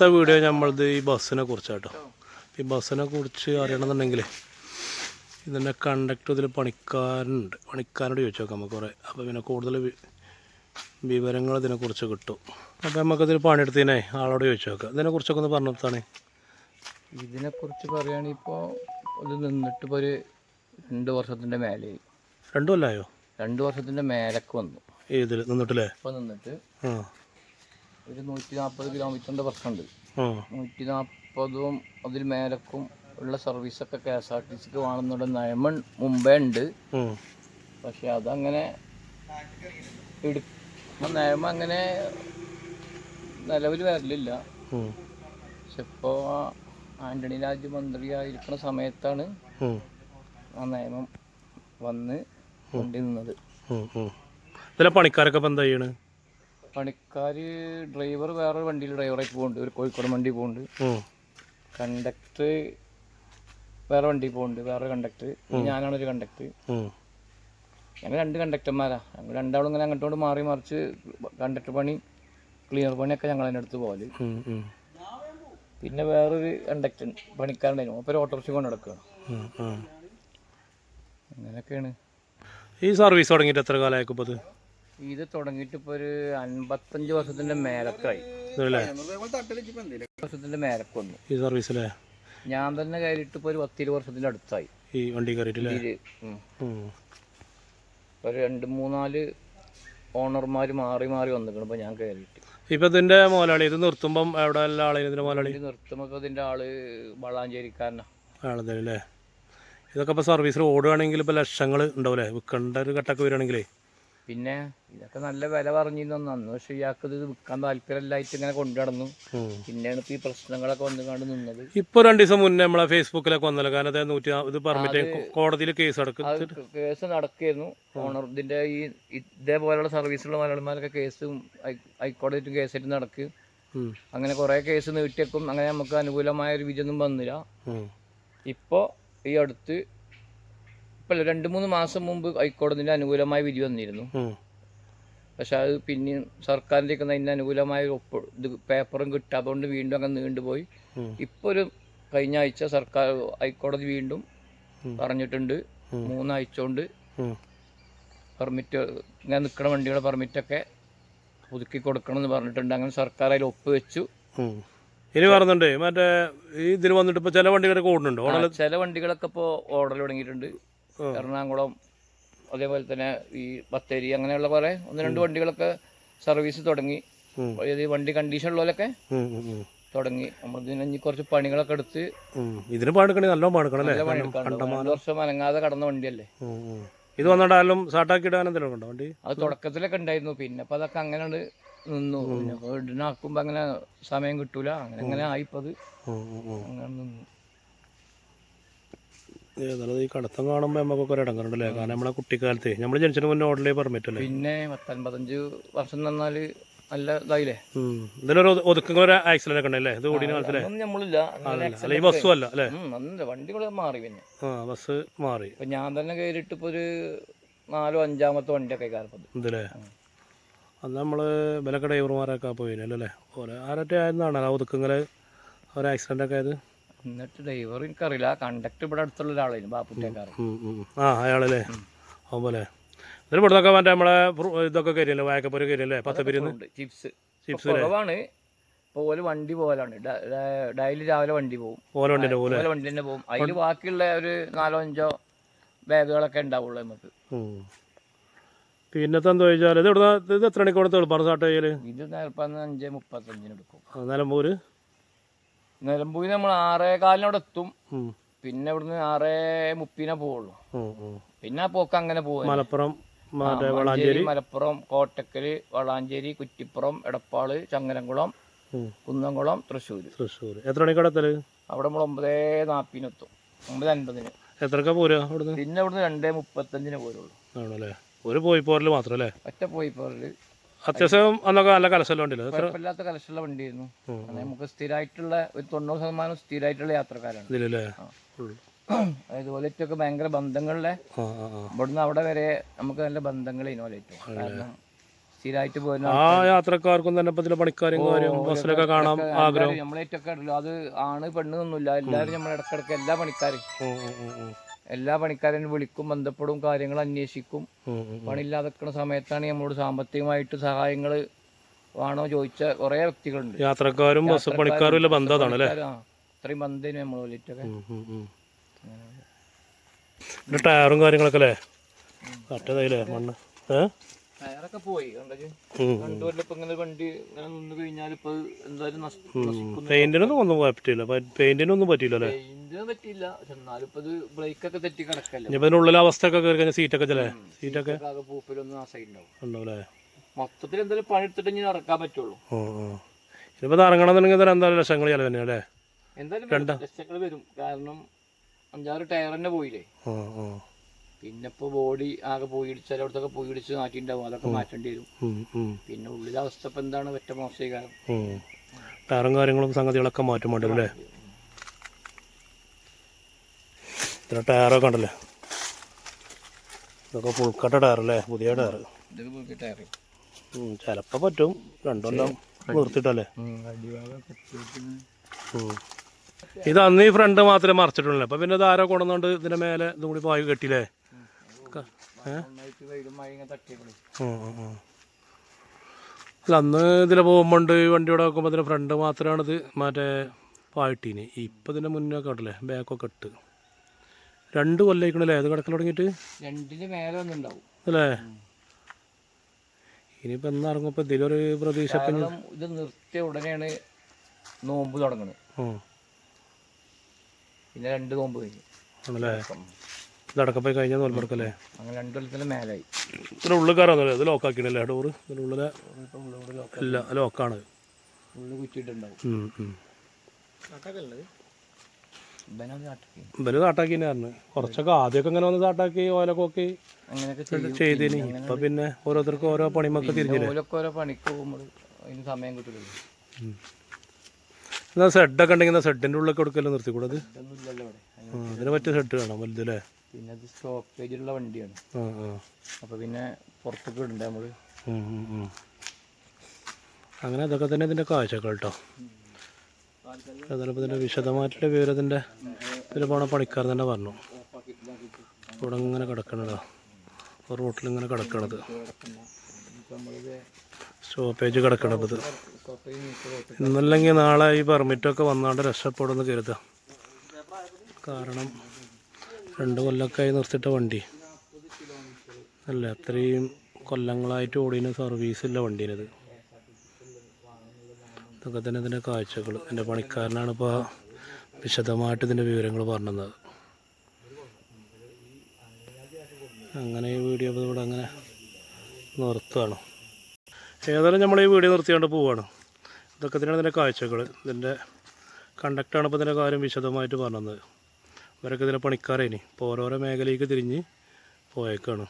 ഇന്നത്തെ വീഡിയോ നമ്മളത് ഈ ബസ്സിനെ കുറിച്ചാട്ടോ. ഈ ബസ്സിനെ കുറിച്ച് അറിയണമെന്നുണ്ടെങ്കിൽ ഇതിന്റെ കണ്ടക്ടർ ഇതിൽ പണിക്കാരനുണ്ട് പണിക്കാരോട് ചോദിച്ചു നോക്കാം നമുക്ക് കുറേ. അപ്പോൾ പിന്നെ കൂടുതൽ വിവരങ്ങൾ ഇതിനെക്കുറിച്ച് കിട്ടും. അപ്പോൾ നമുക്കതിൽ പണിയെടുത്തതിനെ ആളോട് ചോദിച്ചു നോക്കാം. ഇതിനെക്കുറിച്ചൊക്കെ ഒന്ന് പറഞ്ഞു കൊടുത്താണ്. ഇതിനെക്കുറിച്ച് പറയുകയാണെങ്കിൽ ഇപ്പോൾ ഇത് നിന്നിട്ട് ഇപ്പോൾ ഒരു രണ്ട് വർഷത്തിന്റെ മേലെ രണ്ടു കൊല്ലായോ? രണ്ട് വർഷത്തിന്റെ മേലക്ക് വന്നു. ഇതിൽ നിന്നിട്ടില്ലേ? ഇപ്പോൾ നിന്നിട്ട് ആ. ഒരു നൂറ്റി നാൽപ്പത് കിലോമീറ്ററിന്റെ പ്രശ്നമുണ്ട് ഉണ്ട് നൂറ്റി നാൽപ്പതും അതിൽ മേലക്കും ഉള്ള സർവീസൊക്കെ കെ എസ് ആർ ടി സിക്ക് വേണമെന്നുള്ള നിയമം മുമ്പേ ഉണ്ട്. പക്ഷെ അതങ്ങനെ എടു ആ നിയമം അങ്ങനെ നിലവിൽ വരലില്ല. പക്ഷെ ഇപ്പോൾ ആന്റണി രാജ് മന്ത്രിയായിരിക്കുന്ന സമയത്താണ്. ആ നിയമം വന്ന് കൊണ്ടിരുന്നത്. ഇതിലെ പണിക്കാരൊക്കെ ഇപ്പം എന്താ ചെയ്യണ് പണിക്കാർ ഡ്രൈവർ വേറൊരു വണ്ടിയിൽ ഡ്രൈവറായിട്ട് പോകുന്നുണ്ട് ഒരു കോഴിക്കോട് വണ്ടി പോകുന്നുണ്ട് കണ്ടക്ടർ വേറെ വണ്ടി പോകുന്നുണ്ട് വേറെ കണ്ടക്ടർ ഞാനാണ് ഒരു കണ്ടക്ടർ. ഞങ്ങൾ രണ്ട് കണ്ടക്ടർമാരാ ഞങ്ങൾ രണ്ടാളും ഇങ്ങനെ അങ്ങോട്ടോട് മാറി മറിച്ച് കണ്ടക്ടർ പണി ക്ലീനർ പണിയൊക്കെ ഞങ്ങൾ അതിന്റെ അടുത്ത് പോകൽ. പിന്നെ വേറൊരു കണ്ടക്ടർ പണിക്കാരുണ്ടായിരുന്നു അപ്പോൾ ഒരു ഓട്ടോറിക്ഷ കൊണ്ട് നടക്കുക ഉം. ഉം. അങ്ങനെയൊക്കെയാണ്. ഈ സർവീസ് തുടങ്ങിയിട്ട് എത്ര കാലമായിരിക്കും ഇപ്പോൾ ഇത് തുടങ്ങിയിട്ട് ഇപ്പൊ ഒരു അൻപത്തഞ്ച് വർഷത്തിന്റെ മേലക്കായി. വർഷത്തിന്റെ മേലക്ക് വന്നു. ഈ സർവീസിലെ ഞാൻ തന്നെ കയറിയിട്ട് ഇപ്പൊ ഒരു പത്തിരു വർഷത്തിന്റെ അടുത്തായി. ഈ വണ്ടി കയറിയിട്ടില്ലേ. ഒരു രണ്ട് മൂന്നാൽ ഓണർമാർ മാറി മാറി വന്നിട്ടുണ്ട് ഇപ്പൊ ഞാൻ കയറിയിട്ട്. ഇപ്പൊ ഇതിന്റെ മോലാളി ഇത് നിർത്തുമ്പം എവിടെ എല്ലാ ആളെയും ഇതിന്റെ ആൾ വളാഞ്ചേരിക്കാരനാ. ആളതല്ലേ? ഇതൊക്കെ ഇപ്പൊ സർവീസിൽ ഓടുകയാണെങ്കിൽ ഇപ്പൊ ലക്ഷങ്ങൾ ഉണ്ടാവില്ലേ വിൽക്കേണ്ട ഒരു ഘട്ടമൊക്കെ വരികയാണെങ്കിലേ പിന്നെ ഇതൊക്കെ നല്ല വില പറഞ്ഞിരുന്നു അന്ന് പക്ഷെ ഇയാൾക്ക് ഇത് വിൽക്കാൻ താല്പര്യമില്ലായിട്ട് ഇങ്ങനെ കൊണ്ടു നടന്നു. പിന്നെയാണ് ഇപ്പൊ ഈ പ്രശ്നങ്ങളൊക്കെ വന്നു കണ്ട് നിന്നത്. ഇപ്പൊ രണ്ടു ദിവസം മുന്നേ നമ്മളെ ഫേസ്ബുക്കിലൊക്കെ വന്നല്ലോ. കാരണം അതായത് നൂറ്റി ഇത് പെർമിറ്റ് കോടതിയിൽ കേസ് അടക്കും കേസ് നടക്കായിരുന്നു ഓണർ ഇതിന്റെ ഈ ഇതേപോലെയുള്ള സർവീസുള്ള മലയാളിമാരൊക്കെ കേസും ഹൈക്കോടതിയിട്ടും കേസായിട്ട് നടക്കും. അങ്ങനെ കുറെ കേസ് നീട്ടിയേക്കും. അങ്ങനെ നമുക്ക് അനുകൂലമായ ഒരു വിജയൊന്നും വന്നില്ല. ഇപ്പോ ഈ അടുത്ത് ഇപ്പം രണ്ട് മൂന്ന് മാസം മുമ്പ് ഹൈക്കോടതിന്റെ അനുകൂലമായ വിധി വന്നിരുന്നു. പക്ഷെ അത് പിന്നെ സർക്കാരിന്റെ ഒക്കെ അതിന് അനുകൂലമായ ഒപ്പ് ഇത് പേപ്പറും കിട്ടാത്തതുകൊണ്ട് വീണ്ടും അങ്ങ് നീണ്ടുപോയി. ഇപ്പോൾ ഒരു കഴിഞ്ഞ ആഴ്ച സർക്കാർ ഹൈക്കോടതി വീണ്ടും പറഞ്ഞിട്ടുണ്ട്. മൂന്നാഴ്ച കൊണ്ട് പെർമിറ്റ് ഇങ്ങനെ നിൽക്കുന്ന വണ്ടിയുടെ പെർമിറ്റൊക്കെ പുതുക്കി കൊടുക്കണം എന്ന് പറഞ്ഞിട്ടുണ്ട്. അങ്ങനെ സർക്കാർ അതിൽ ഒപ്പ് വെച്ചു. ഇനി പറഞ്ഞിട്ടുണ്ട് മറ്റേ ഇതിന് വന്നിട്ട് ഇപ്പൊ ചില വണ്ടികളൊക്കെ ഓടുന്നുണ്ട്? ചില വണ്ടികളൊക്കെ ഇപ്പോൾ ഓർഡർ തുടങ്ങിയിട്ടുണ്ട്. എറണാകുളം അതേപോലെ തന്നെ ഈ ബത്തേരി അങ്ങനെയുള്ള കുറേ ഒന്ന് രണ്ട് വണ്ടികളൊക്കെ സർവീസ് തുടങ്ങി. ഏത് വണ്ടി കണ്ടീഷൻ ഉള്ളവരൊക്കെ. തുടങ്ങി. നമ്മൾ ഇതിന് കുറച്ച് പണികളൊക്കെ എടുത്ത്. ഇതിന് അല്ലേ? നല്ല വർഷം അനങ്ങാതെ കടന്ന വണ്ടിയല്ലേ. ഇത് വന്നിട്ടാലും സാട്ടാക്കി ഇടാൻ എന്തെങ്കിലും ഉണ്ടോ വണ്ടി? അത് തുടക്കത്തിലൊക്കെ ഉണ്ടായിരുന്നു. പിന്നെ അപ്പൊ അതൊക്കെ അങ്ങനെ നിന്നു. പിന്നെ ഇടിനാക്കുമ്പോ അങ്ങനെ സമയം കിട്ടൂല. അങ്ങനെ അങ്ങനെ ആയിപ്പത്. അങ്ങനെ നിന്നു. ഏതായാലും ഈ കടത്തം കാണുമ്പോൾ നമുക്കൊക്കെ ഒരു ഇടങ്ങറുണ്ടല്ലേ? കാരണം നമ്മളെ കുട്ടിക്കാലത്ത് നമ്മൾ ജനിച്ചതിന് മുന്നേ ഓർഡറിലേ പെർമിറ്റ് അല്ലേ? പിന്നെ പത്തൊൻപത്തഞ്ച് വർഷം തന്നാൽ നല്ല ഇതായില്ലേ. ഇതിലൊരു ഒതു- ഒതുക്കുന്ന ഒരു ആക്സിഡന്റ് ഒക്കെ ഉണ്ടല്ലേ? ഇത് ഓടിന കാലത്തില്ലേ അതൊന്നും നമ്മളില്ല അല്ല ഈ ബസ്സും അല്ല അന്നില്ല വണ്ടികൾ മാറി പിന്നെ. ആ ബസ് മാറി. ഇപ്പൊ ഞാൻ തന്നെ കയറിയിട്ട് ഇപ്പൊ ഒരു നാലോ അഞ്ചാമത്തെ വണ്ടിയൊക്കെ കാലപ്പത് ഇതില്ലേ? നമ്മൾ വിലക്ക ഡ്രൈവർമാരൊക്കെ പോയിനല്ലോ അല്ലേ? ഓരോ ആരൊക്കെ ആയിരുന്നാണ് ആ ഒതുക്കങ്ങൾ? ഒരു ആക്സിഡന്റ് ഒക്കെ ആയത്? എന്നിട്ട് ഡ്രൈവർ എനിക്കറിയില്ല. കണ്ടക്ടർ ഇവിടെ അടുത്തുള്ള ഒരാളായിരുന്നു ബാപ്പുട്ടേക്കാരൻ. ആ അയാളല്ലേ? അതുപോലെ. ഇവിടെ ഇവിടുന്നൊക്കെ മറ്റേ നമ്മളെ ഇതൊക്കെ കയറിയല്ലേ വായക്കപ്പൊരി കയറിയല്ലേ പത്തപ്പിരിന്ന്? ചിപ്സ്. ചിപ്സ് കുറവാണ്. ഇപ്പോൾ ഓൽ വണ്ടി പോലാണ് ഡെയിലി രാവിലെ വണ്ടി പോകും ഓല ഓല വണ്ടി തന്നെ പോകും അതിൽ ബാക്കിയുള്ള ഒരു നാലോ അഞ്ചോ ബാഗുകളൊക്കെ ഉണ്ടാവുള്ളൂ നമുക്ക്. പിന്നെ പിന്നത്തെ എന്താ ചോദിച്ചാൽ ഇത് ഇവിടുന്ന് ഇത് എത്ര മണിക്കൂർ തെളിപ്പാണ് സ്റ്റാർട്ട് ചെയ്യൽ? ഇത് നേരപ്പം അഞ്ച് മുപ്പത്തഞ്ചിന് എടുക്കും. അന്നേരം നിലമ്പൂര് നിലമ്പൂരിൽ നമ്മൾ ആറേ കാലിനോടെ എത്തും പിന്നെ ഇവിടുന്ന് ആറേ മുപ്പിനെ പോവുള്ളൂ. പിന്നെ ആ പോക്ക് അങ്ങനെ പോകും മലപ്പുറം വളാഞ്ചേരി. മലപ്പുറം കോട്ടക്കൽ വളാഞ്ചേരി കുറ്റിപ്പുറം എടപ്പാൾ ചങ്ങനംകുളം. കുന്നംകുളം തൃശ്ശൂർ തൃശ്ശൂർ എത്ര മണിക്ക് എത്തൽ? അവിടെ നമ്മൾ ഒമ്പതേ നാൽപ്പതിനെത്തും ഒമ്പത് അൻപതിന്. എത്രക്ക പോരാ അവിടുന്ന്? പിന്നെ ഇവിടുന്ന് രണ്ടേ മുപ്പത്തഞ്ചിന് പോരുള്ളൂ. ആണല്ലേ. ഒരു പോയി പോരൽ മാത്രം അല്ലേ? ഒറ്റ പോയി പോരൽ അത്യാവശ്യം അന്നൊക്കെ നല്ല കലശല്ല ഉണ്ടല്ലോ. എത്ര? കുഴപ്പമില്ലാത്ത കലശമുള്ള വണ്ടിയായിരുന്നു. നമുക്ക് സ്ഥിരമായിട്ടുള്ള ഒരു തൊണ്ണൂറ് ശതമാനം സ്ഥിരമായിട്ടുള്ള യാത്രക്കാരാണ്. ഇതിലല്ലേ. അതായത് ഓലറ്റൊക്കെ ഭയങ്കര ബന്ധങ്ങളിലെ ഇവിടുന്ന് അവിടെ വരെ നമുക്ക് നല്ല ബന്ധങ്ങൾ ഇനോലേറ്റും കാരണം സ്ഥിരമായിട്ട് പോകുന്ന ആ യാത്രക്കാർക്കും തന്നെ ഇപ്പൊ ഇതിലെ പണിക്കാരും കാര്യം ബസ്സിലൊക്കെ കാണാം ആഗ്രഹം. നമ്മളേറ്റൊക്കെ അത് ആണ് പെണ്ണ് ഒന്നുമില്ല എല്ലാവരും നമ്മൾ ഇടക്കിടക്ക് എല്ലാ പണിക്കാരും. എല്ലാ പണിക്കാരും വിളിക്കും ബന്ധപ്പെടും കാര്യങ്ങൾ അന്വേഷിക്കും. പണിയില്ലാതെ നിൽക്കുന്ന സമയത്താണ് നമ്മളോട് സാമ്പത്തികമായിട്ട് സഹായങ്ങൾ വേണോ ചോദിച്ച കുറേ വ്യക്തികളുണ്ട്. യാത്രക്കാരും ബസ് പണിക്കാരും അല്ലേ അത്രയും നമ്മൾ വിളിച്ചൊക്കെ ടയറും കാര്യങ്ങളൊക്കെ അല്ലേ? മണ്ണ്. ഏ? ടയറൊക്കെ പോയി. വണ്ടി നിന്ന് കഴിഞ്ഞാൽ ഇപ്പൊ എന്തായാലും പെയിന്റിനൊന്നും ഒന്നും പറ്റില്ല. പെയിന്റിനൊന്നും പറ്റില്ല അല്ലേ? പെയിന്റിന് പറ്റില്ല എന്നാലും ഇപ്പൊ ബ്രേക്ക് ഒക്കെ തെറ്റി കിടക്കല്ലോ. ഇനിയിപ്പോ ഇതിനുള്ളിലെ അവസ്ഥയൊക്കെ കയറി കഴിഞ്ഞാൽ സീറ്റൊക്കെ ചില? സീറ്റൊക്കെ? ആകെ പൂപ്പിലൊന്നും നാശമായിട്ടുണ്ടാവും ഉണ്ടാവും. അല്ലേ? മൊത്തത്തിൽ എന്തായാലും പണിയെടുത്തിട്ട് ഇനി പറ്റുള്ളൂ. ഇറങ്ങണമെന്നുണ്ടെങ്കിൽ എന്തായാലും ലക്ഷങ്ങൾ ചില തന്നെ അല്ലേ? എന്തായാലും വരും. ലക്ഷങ്ങൾ വരും. കാരണം അഞ്ചാറ് ടയർ തന്നെ പോയില്ലേ? ആ, ആ. പിന്നെ ഇപ്പൊ ബോഡി ആകെ പോയി ഇടിച്ച് ചിലയിടത്തൊക്കെ പോയി ഇടിച്ച് മാറ്റിണ്ടാവും അതൊക്കെ മാറ്റേണ്ടി വരും പിന്നെ ഉള്ളിലെ അവസ്ഥ ഇപ്പൊ എന്താണ്? ഒറ്റ മോശം ഉം. ടയറും കാര്യങ്ങളും സംഗതികളൊക്കെ മാറ്റം വേണ്ടി ഇത്ര അല്ലേ ടയറൊക്കെ ഉണ്ടല്ലേ ഇതൊക്കെ പുൽക്കട്ട ടയർ അല്ലേ പുതിയ ടയർ ചിലപ്പോൾ പറ്റും. രണ്ടെല്ലാം നിർത്തിട്ടല്ലേ. ഇത് അന്ന് ഈ ഫ്രണ്ട് മാത്രമേ മറച്ചിട്ടുള്ളൂ അപ്പം പിന്നെ ഇത് ആരോ കൊണ്ടുവന്നുകൊണ്ട് ഇതിന്റെ മേലെ ഇതും കൂടി പായ് കെട്ടിയില്ലേ? അല്ല അന്ന് ഇതിലെ പോകുമ്പോണ്ട് വണ്ടി വണ്ടിയോടെ നോക്കുമ്പോൾ ഇതിന്റെ ഫ്രണ്ട് മാത്രമാണ് ഇത് മറ്റേ പാട്ടീന് ഇപ്പം ഇതിന്റെ മുന്നേ കണ്ടില്ലേ ബാക്കൊക്കെ ഇട്ട്. രണ്ട് കൊല്ലയിക്കണല്ലേ അത് കിടക്കൽ തുടങ്ങിയിട്ട്? രണ്ടിന് മേലെ ഒന്നും ഉണ്ടാവും. അല്ലേ? ഇനിയിപ്പോൾ എന്നിറങ്ങുമ്പോൾ ഇതിലൊരു പ്രതീക്ഷ ഇത് നിർത്തിയ ഉടനെയാണ് നോമ്പ് തുടങ്ങുന്നത് പിന്നെ രണ്ട് നോമ്പ് കഴിഞ്ഞു. ആണല്ലേ? ഇതടക്കം പോയി കഴിഞ്ഞാൽ നോൽപ്പെടുക്കല്ലേ അങ്ങനെ രണ്ട് കൊല്ലത്തിന് മേലായി. ഇതിന്റെ ഉള്ളിൽ കയറാന്നല്ലേ ഇത് ലോക്കാക്കിയിട്ടല്ലേ ഡോറ് ഇതിന്റെ ഉള്ളിലെ ഇല്ല ലോക്കാണ് ഉള്ളിൽ കുറ്റിയിട്ടുണ്ടാവും. ഉം, ഉം. ഇവനത് നാട്ടിക്ക്. ഇവർ കാട്ടാക്കി കുറച്ചൊക്കെ ആദ്യമൊക്കെ ഇങ്ങനെ വന്ന് കാട്ടാക്കി ഓലക്കോക്കി ചെയ്തേനി. ഇപ്പൊ പിന്നെ ഓരോരുത്തർക്കും ഓരോ പണിമൊക്കെ തിരിഞ്ഞില്ലേ? സമയം എന്നാ സെഡൊക്കെ ഉണ്ടെങ്കിൽ സെഡിന്റെ ഉള്ളിൽ കൊടുക്കല്ലോ നിർത്തിക്കൂടത് അതിന് പറ്റിയ സെഡ് വേണം വലുതല്ലേ പിന്നെ അത് സ്റ്റോപ്പേജിലുള്ള വണ്ടിയാണ്. അപ്പോൾ പിന്നെ പുറത്തേക്ക് ഇടണ്ട നമ്മൾ. അങ്ങനെ അതൊക്കെ തന്നെ ഇതിന്റെ കാഴ്ചകൾ കേട്ടോ ഇതിന്റെ വിശദമായിട്ടുള്ള വിവരം ഇതിൽ പോണ പണിക്കാർ തന്നെ പറഞ്ഞു. ഇവിടെ ഇങ്ങനെ കിടക്കണതാ റോട്ടിൽ ഇങ്ങനെ കിടക്കണത്. സ്റ്റോപ്പേജ് കിടക്കണത് ഇന്നല്ലെങ്കിൽ നാളെ ഈ പെർമിറ്റൊക്കെ വന്നാണ്ട് രക്ഷപ്പെടുമെന്ന് കരുതാം. കാരണം രണ്ട് കൊല്ലമൊക്കെയായി നിർത്തിയിട്ട വണ്ടി. അല്ല അത്രയും കൊല്ലങ്ങളായിട്ട് ഓടിന് സർവീസില്ല വണ്ടീനത് ഇതൊക്കെ തന്നെ ഇതിന്റെ കാഴ്ചകൾ എന്റെ പണിക്കാരനാണ് ഇപ്പോൾ വിശദമായിട്ട് ഇതിന്റെ വിവരങ്ങൾ പറഞ്ഞത്. അങ്ങനെ ഈ വീഡിയോ ഇവിടെ അങ്ങനെ നിർത്തുകയാണ് ഏതായാലും നമ്മൾ ഈ വീഡിയോ നിർത്തിയാണ്ട് പോവുകയാണ് ഇതൊക്കെ തന്നെയാണ് ഇതിന്റെ കാഴ്ചകൾ ഇതിന്റെ കണ്ടക്റ്റാണ് ഇപ്പോൾ ഇതിന്റെ കാര്യം വിശദമായിട്ട് പറഞ്ഞത്. ഇവരൊക്കെ ഇതിലെ പണിക്കാരേനി. ഇപ്പോൾ ഓരോരോ മേഖലയ്ക്ക് തിരിഞ്ഞ് പോയേക്കാണ്.